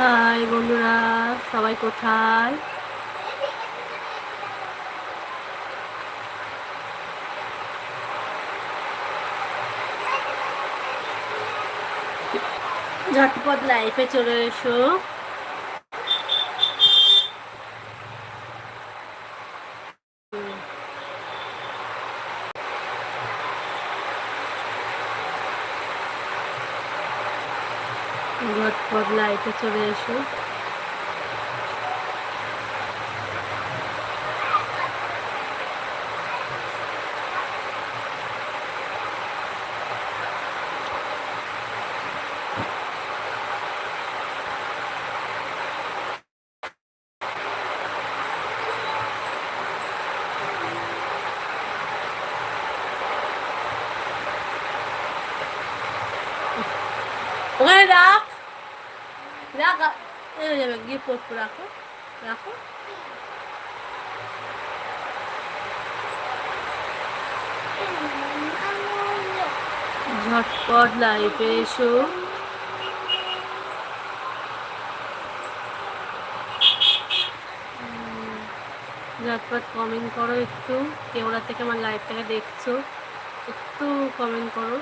High বন্ধুরা? সবাই কোথায়? ঝটপট লাইফে চলে এসো। ঝটপট চলে এসো ওখানে রাখ রাখ এ হয়ে যাবে গিয়ে পড়ব রাখো রাখো। ঝটপট লাইফে এসো। ঝটপট কমেন্ট করো একটু। কেওড়া থেকে আমার লাইফটাকে দেখছ, একটু কমেন্ট করো।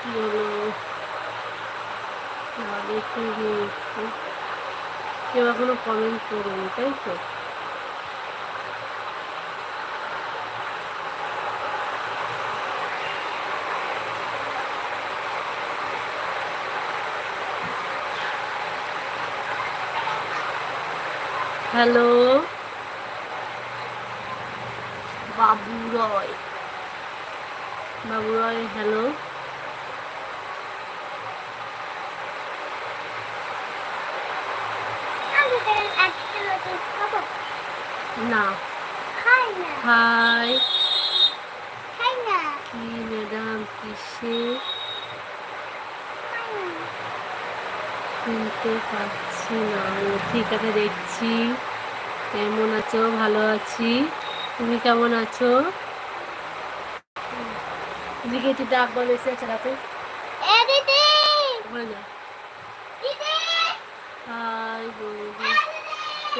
কি হলো? না, দেখি একটু কেউ এখনও কমেন্ট করেনি তাই তো? হ্যালো বাবু রয় বাবু রয় হ্যালো না। হাই। কি ম্যাডাম কিসে? শুনতে পাচ্ছি না। ঠিক আছে দেখছি। কেমন আছো? ভালো আছি। তুমি কেমন আছো? এদিকে একটু ডাক বল এসে চালাতে। হাই বৌদি।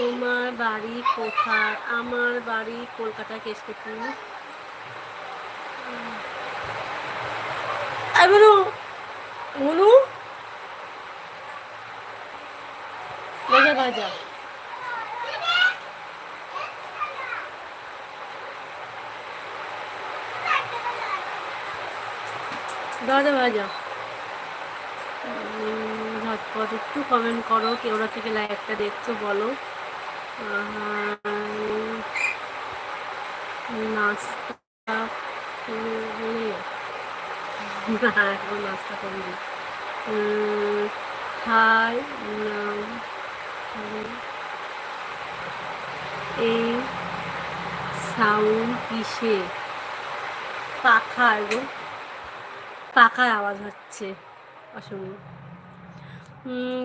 তোমার বাড়ি কোথায়? আমার বাড়ি কলকাতা কেষ্টপুর আই বলু বাজা দরজা বাজা উম, ঝটপট একটু কমেন্ট করো কেওড়া থেকে লাইভটা দেখছ বলো। নাস্তা করলে না এখন নাস্তা উম, হাই এই সাউন্ড কিসে পাখার গো পাখার আওয়াজ হচ্ছে অসম্ভব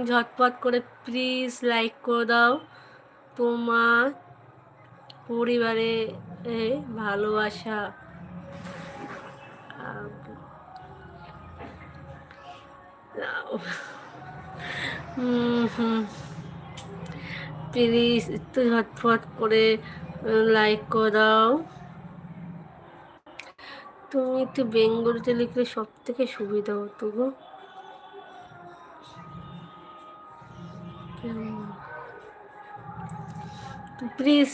ঝটপট করে প্লিজ লাইক করে দাও তোমার পরিবারে ভালোবাসা প্লিজ একটু ঝটফট করে লাইক করে দাও। তুমি একটু বেঙ্গলিতে লিখলে সব থেকে সুবিধা হতো গো। প্লিজ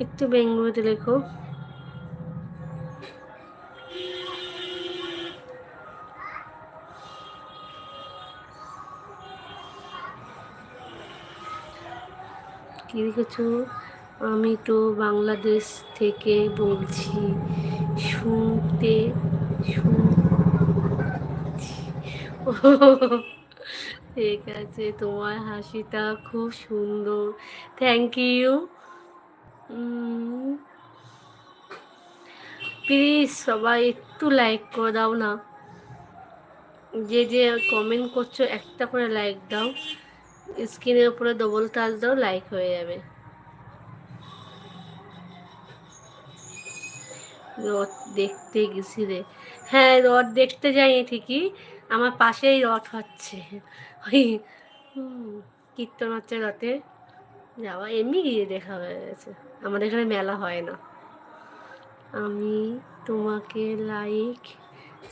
একটু বেঙ্গলিতে লেখো। কি লিখেছো? আমি তো বাংলাদেশ থেকে বলছি শুনতে শুনছি। ও, ঠিক আছে, তোমার হাসিটা খুব সুন্দর। থ্যাংক ইউ প্লিজ সবাই একটু লাইক করে দাও না। যে যে কমেন্ট করছ, একটা করে লাইক দাও। স্ক্রিনের উপরে ডবল টাচ দাও লাইক হয়ে যাবে। রথ দেখতে গেছি রে। হ্যাঁ রথ দেখতে যাইনি ঠিকই। আমার পাশেই রথ হচ্ছে। ওই কীর্তন হচ্ছে রথে যাওয়া, এমনি গিয়ে দেখা হয়ে গেছে। আমাদের এখানে মেলা হয় না। আমি তোমাকে লাইক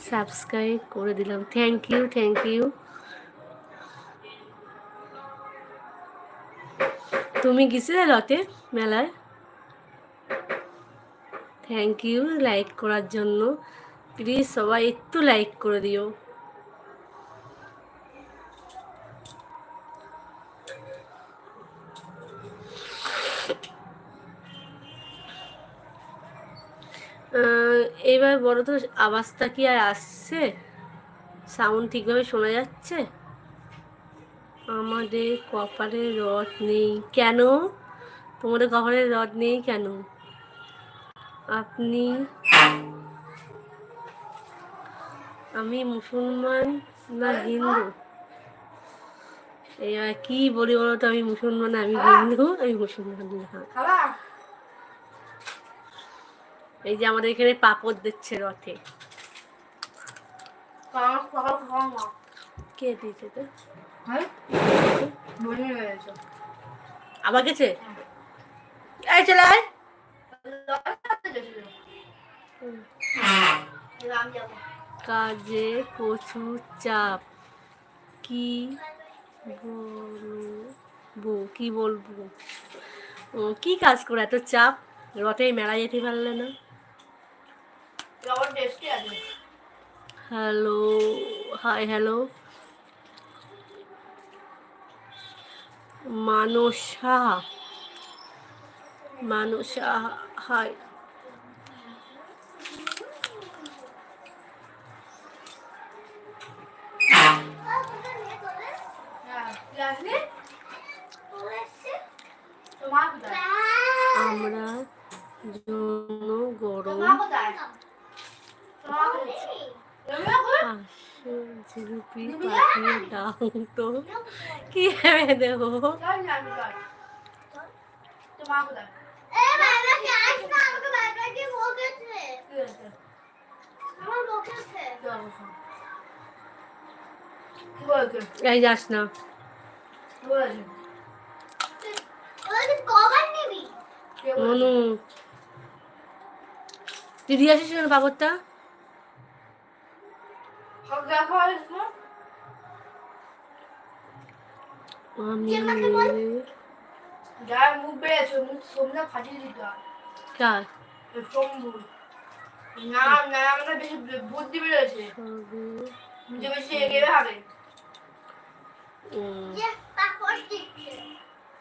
সাবস্ক্রাইব করে দিলাম। থ্যাংক ইউ থ্যাংক ইউ তুমি গেছিলে রথে মেলায়? থ্যাংক ইউ লাইক করার জন্য। প্লিজ সবাই একটু লাইক করে দিও। বলো তো, আওয়াজটা কি আর আসছে? সাউন্ড ঠিকভাবে শোনা যাচ্ছে? আমাদের কপালে রড নেই কেন? তোমাদের কপালে রড নেই কেন? আপনি, আমি মুসলমান না হিন্দু? এবার কি বলি বলো তো, আমি মুসলমান আমি হিন্দু? আমি মুসলমান না। এই যে আমাদের এখানে পাপড় দিচ্ছে রথে। কে দিয়েছে তো আবার গেছে। কাজে প্রচুর চাপ। কি বলব? কি বলব? ও, কি কাজ করে এত চাপ? রথে মেলা যেতে পারলে না। Hello hi hello Mansa Mansa hi হ্যাঁ আমরা জন্য গরম তোমার কোথায় তোমার কোথায় তোমার কোথায় পাঁচশো জিলিপি পাঠিয়ে দাও তো কি দেবো? এই যাস না। মনু। দিয়ে আসিস না বাবরটা? না না বেশি বুদ্ধি বেশি এগিয়ে হবে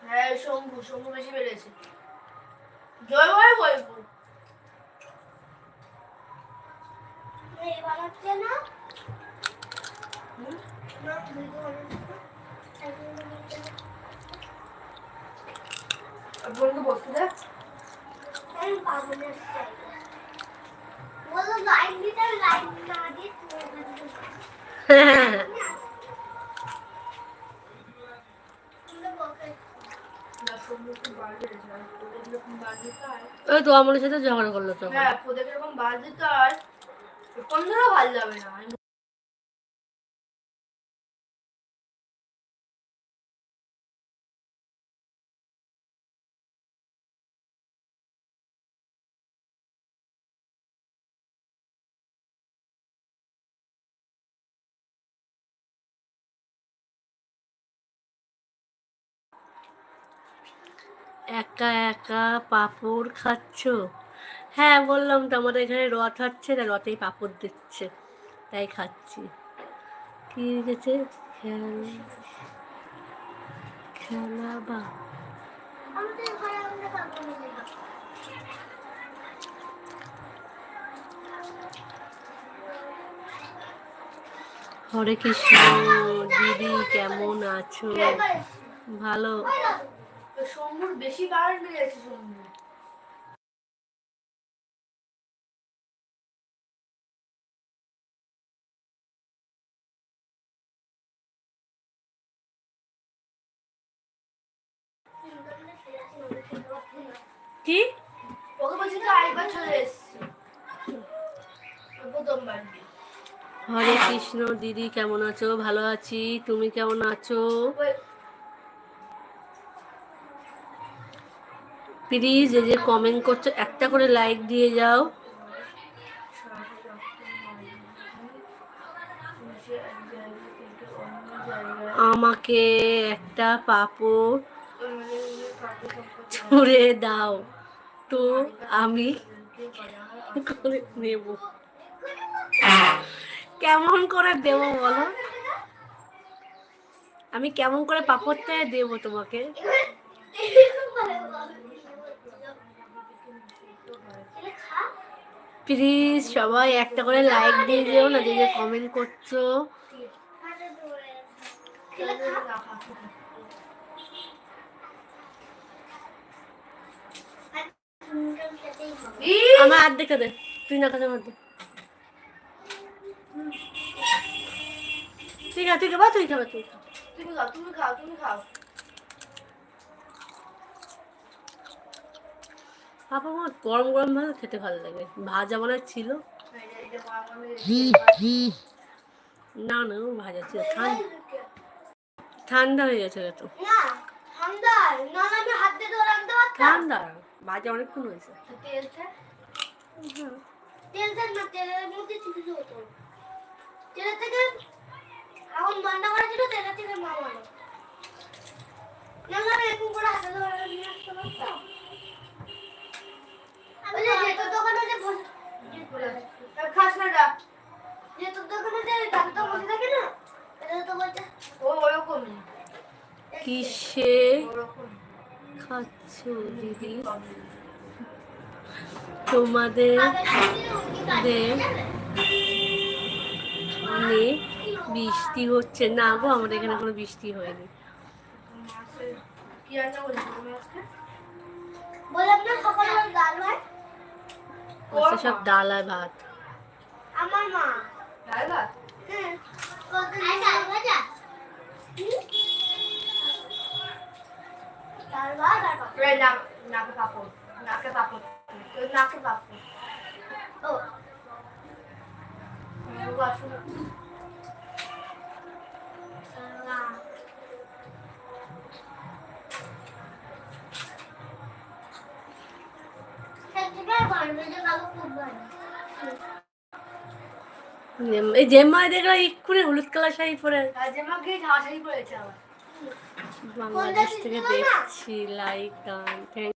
হ্যাঁ শম্ভু শম্ভু বেশি বেড়েছে জয় বয় বলব বানাচ্ছে না হুম? না ভিডিও বানাচ্ছে তো আমার সাথে ঝগড়া করল তো। হ্যাঁ হয় কোনদিনও ভালো যাবে না। একা একা পাপড় খাচ্ছ? হ্যাঁ বললাম তো আমাদের এখানে রথ হচ্ছে না রথেই পাপড় দিচ্ছে, তাই খাচ্ছি। কি গেছে খেলা বা হরে কৃষ্ণ, দিদি কেমন আছো? ভালো। বেশি বার বেড়েছে শম্ভু কি? ওকে বলছি তো আরেকবার চলে এসছি। প্রথম বার্থডে হরে কৃষ্ণ দিদি কেমন আছো? ভালো আছি। তুমি কেমন আছো? প্লিজ এই যে কমেন্ট করছ, একটা করে লাইক দিয়ে যাও। আমাকে একটা পাপড় ছুঁড়ে দাও। তো আমি করে নেব। কেমন করে দেব বলো? আমি কেমন করে পাপড়টা দেব তোমাকে? প্লিজ সবাই একটা করে লাইক দিয়ে যেও না, যে কমেন্ট করছ। আমার আর দেখে দে, তুই না কাছে মধ্যে। ঠিক আছে, তুই খাবা তুই খাবা, তুই খাও, তুমি খাও তুমি খাও। পাপা আমার গরম গরম ভালো খেতে ভালো লাগে। ভাজা মনে ছিল। না না ভাজা ছিল। ঠান্ডা ঠান্ডা হয়ে গেছে তো ঠান্ডা। ভাজা অনেকক্ষণ হয়েছে। তেলের থেকে করা ছিল তেলের থেকে না না এরকম করে হাতে ধরে নিয়ে আসতে পারতাম। যে বসে থাকে না এটা তো বলছে ও ওরকমই। কিসে? খাচ্ছ দিদি। তোমাদের দের এখানে বৃষ্টি হচ্ছে। না গো আমাদের এখানে কোনো বৃষ্টি হয়নি। বললাম না সকালবেলা ডাল হয় আচ্ছা সব ডাল আর ভাত। আমার মা। ডাল ভাত? হ্যাঁ নাকে পাপড়। ও। এই জেম্মা দেখলাম এক্ষুনি হলুদ কালার শাড়ি পরে। বাংলাদেশ থেকে দেখছি লাইক গান থ্যাংক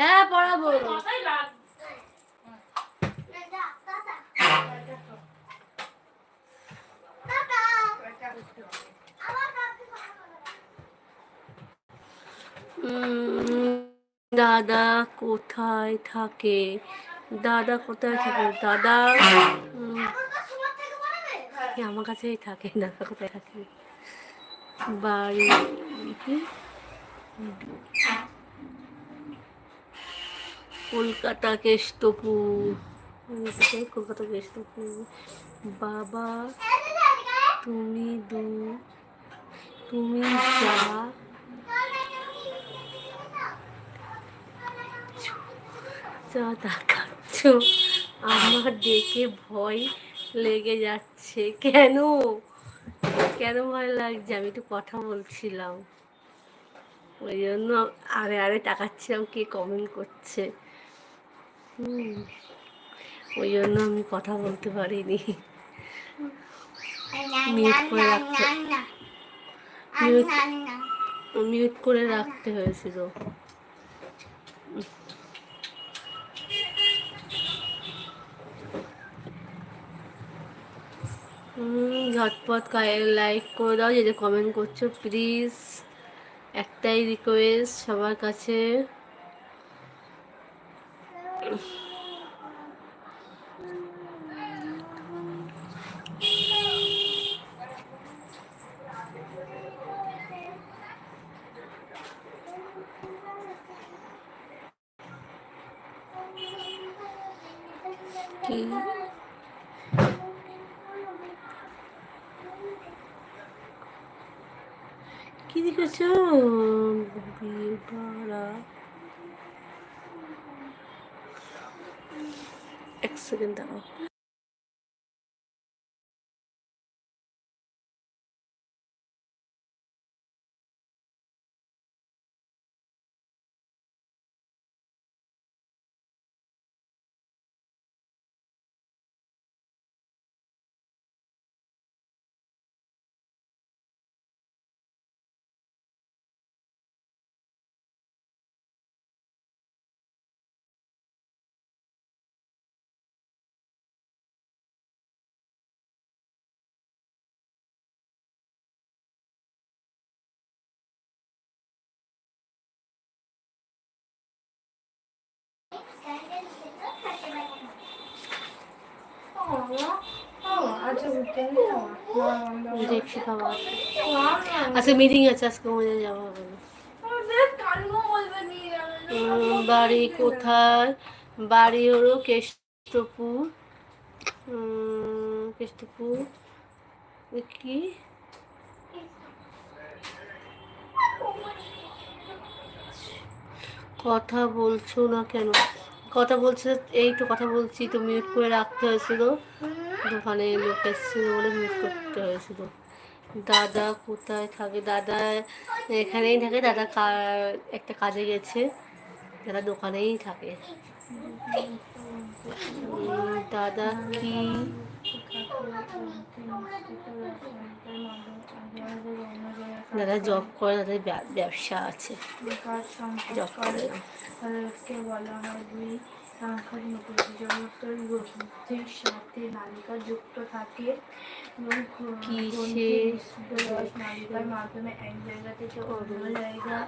হ্যাঁ পড়াবো। দাদা কোথায় থাকে? দাদা কোথায় থাকে? দাদা আমার কাছেই থাকে, দাদা কোথায় থাকে? বাড়ি? কলকাতা কেষ্টপুর। কলকাতা কেষ্টপুর? বাবা, তুমি দু, তুমি যা যা দেখাচ্ছ আমার দেখে ভয় লেগে যাচ্ছে। কেন? কেন ভয় লাগছে? আমি একটু কথা বলছিলাম। ওই জন্য আরে আরে তাকাচ্ছিলাম কে কমেন্ট করছে। হুম। ওই জন্য আমি কথা বলতে পারিনি। মিউট করে রাখতে মিউট করে রাখতে হয়েছিল। ঝটপট লাইক করে দাও যে যে কমেন্ট করছ প্লিজ একটাই রিকোয়েস্ট সবার কাছে কি কি দেখেছ বিয়ে বাড়া এক সেকেন্ড দাঁড়াও। দেখছি আজকে মিটিং আছে, আজকে মনে যাওয়া হবে বাড়ি কোথায়? বাড়ি হলো কেষ্টপুর। কেষ্টপুর। কি? কথা বলছো না কেন? কথা বলছে এই তো কথা বলছি, তো মিউট করে রাখতে হয়েছিল। দোকানে লোক এসেছিল বলে মিউট করতে হয়েছিল। দাদা কোথায় থাকে? দাদা এখানেই থাকে। দাদা একটা কাজে গেছে। দাদা দোকানেই থাকে। দাদা কি দাদা জব করে ব্য- ব্যবসা আছে। সাথে যুক্ত থাকে মাধ্যমে এক জায়গা থেকে অন্য জায়গায়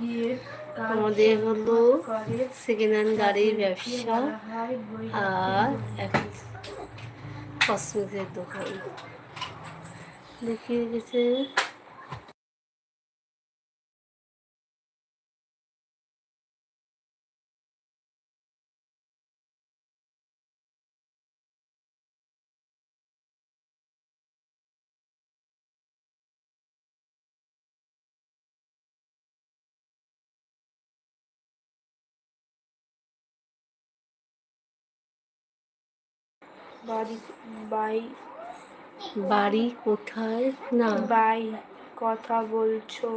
গিয়ে আমাদের হলো সেকেন্ড হ্যান্ড গাড়ির ব্যবসা আর এক কসমেটিকের দোকান দেখিয়ে গেছে বাড়ি বাই বাড়ি কোথায়? না। বাই কথা বলছো।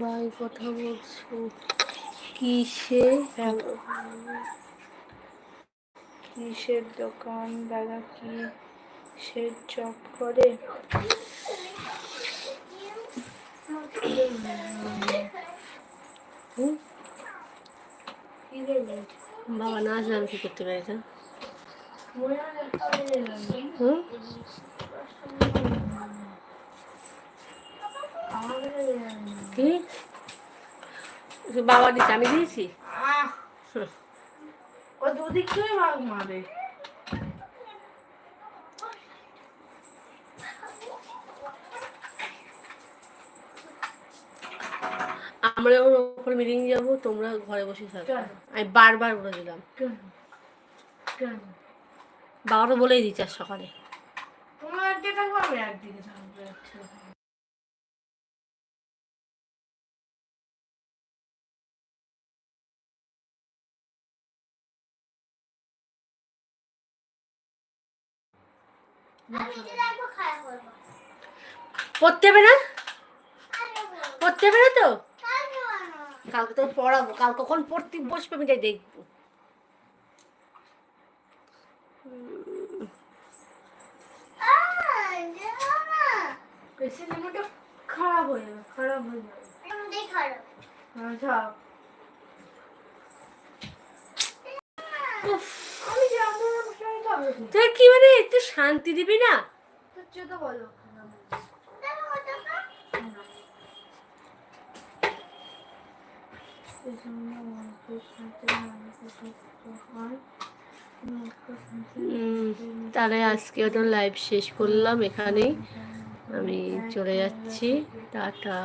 বাই কথা বলছো। কিসে? কিসের দোকান? দাদা কি সে জব করে? বাবা না আসলে আমি কি করতে পেরেছি মনে হয় একটা দেবে হুম আমাদের দেবে কি? বাবা দিচ্ছে আমি দিয়েছি? ও দুদিক থেকে ভাগ মারে। আমরা যখন ওপর মিটিং যাব তোমরা ঘরে বসে থাকো। আমি বারবার বলে দিলাম। কেন? কেন? তো বলেই দিচ্ছে আজ সকালে। তোমার একদিকে থাকব আমি একদিকে থাকব আমি নিজে দেখব খারাপ করব পড়তে হবে না? পড়তে হবে না তো? কালকে। তো পড়াবো কাল কখন পড়তে বসবে আমি তাই দেখব। সিনেমাটা খারাপ হয়ে যাবে খারাপ হয়ে যাবে। খারাপ। আচ্ছা তুই কি মানে একটু শান্তি দিবি না? তো বলো তাহলে আজকে ওটা লাইভ শেষ করলাম এখানেই। আমি চলে যাচ্ছি। টাটা।